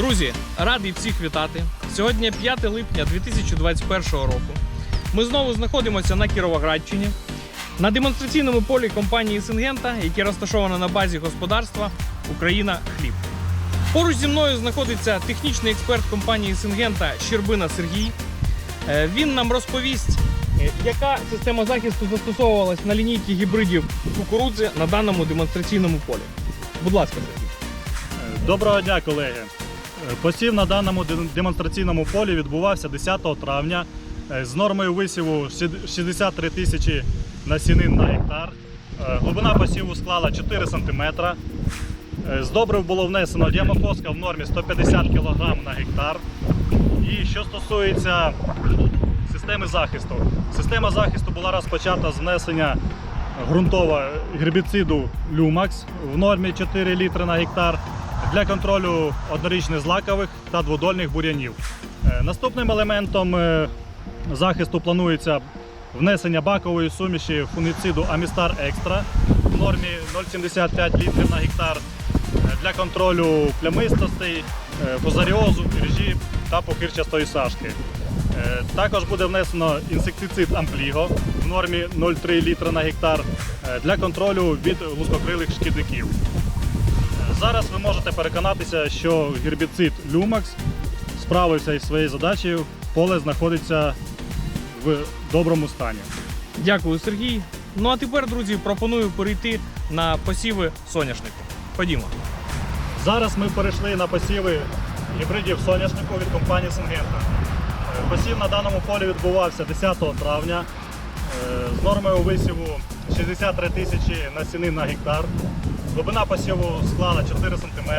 Друзі, радий всіх вітати. Сьогодні 5 липня 2021 року. Ми знову знаходимося на Кіровоградщині на демонстраційному полі компанії Сингента, яке розташовано на базі господарства Україна Хліб. Поруч зі мною знаходиться технічний експерт компанії Сингента Щербина Сергій. Е, Він нам розповість, е, яка система захисту застосовувалась на лінійці гібридів кукурудзи на даному демонстраційному полі. Будь ласка, Сергій. Доброго дня, колеги. Е, Посів на даному демонстраційному полі відбувався 10 травня е, з нормою висіву 63 тисячі насінин на гектар. Е, Глибина посіву склала 4 см. З добрив було внесено діамофоска в нормі 150 кг на гектар. І що стосується системи захисту, система захисту була розпочата з внесення ґрунтового гербіциду Люмакс в нормі 4 літри на гектар для контролю однорічних злакових та дводольних бур'янів. Е, Наступним елементом е, захисту планується внесення бакової суміші фунгіциду Амістар Екстра в нормі 0,75 літрів на гектар е, для контролю плямистостей, фузаріозу, іржі та похирчастої сашки. Також буде внесено інсектицид Ампліго в нормі 0,3 літра на гектар для контролю від лускокрилих шкідників. Зараз ви можете переконатися, що гербіцид Люмакс справився із своєю задачею. Поле знаходиться в доброму стані. Дякую, Сергій. Ну а тепер, друзі, пропоную перейти на посіви соняшнику. Ходімо. Зараз ми перейшли на посіви гібридів соняшнику від компанії Сингента. Посів на даному полі відбувався 10 травня е, з нормою висіву 63 тисячі насінин на гектар. Глибина посіву склала 4 см.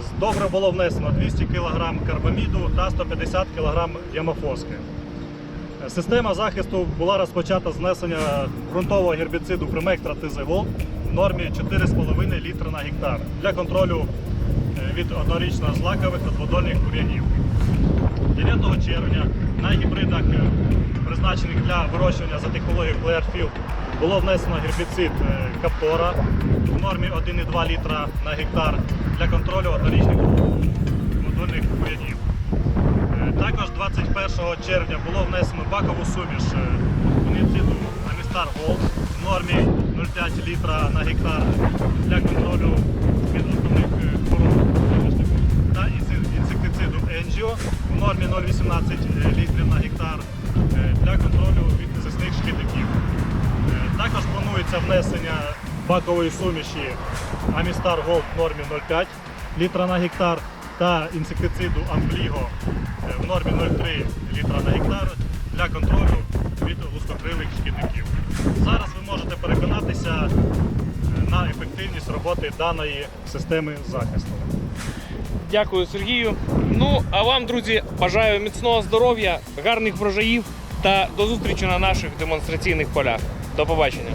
З добре було внесено 200 кг карбаміду та 150 кг діамофоски. Е, Система захисту була розпочата з внесення ґрунтового гербіциду Примектра Тизегол в нормі 4,5 літра на гектар для контролю е, від однорічно злакових та дводольних бур'янів. 9 червня на гібридах, е, призначених для вирощування за технологією Clearfield, було внесено гербіцид е, Каптора в нормі 1,2 літра на гектар для контролю однорічних дводольних бур'янів. Е, Також 21 червня було внесено бакову суміш е, Амістар Голд в нормі 0,5 літра на гектар для контролю 0,18 літрів на гектар е, для контролю від цисних шкідників. Е, Також планується внесення бакової суміші Амістар Голд в нормі 0,5 літра на гектар та інсектициду Ампліго е, в нормі 0,3 літра на гектар для контролю від лускокрилих шкідників. Зараз ви можете переконатися е, на ефективність роботи даної системи захисту. Дякую, Сергію. Ну а вам, друзі, бажаю міцного здоров'я, гарних врожаїв та до зустрічі на наших демонстраційних полях. До побачення.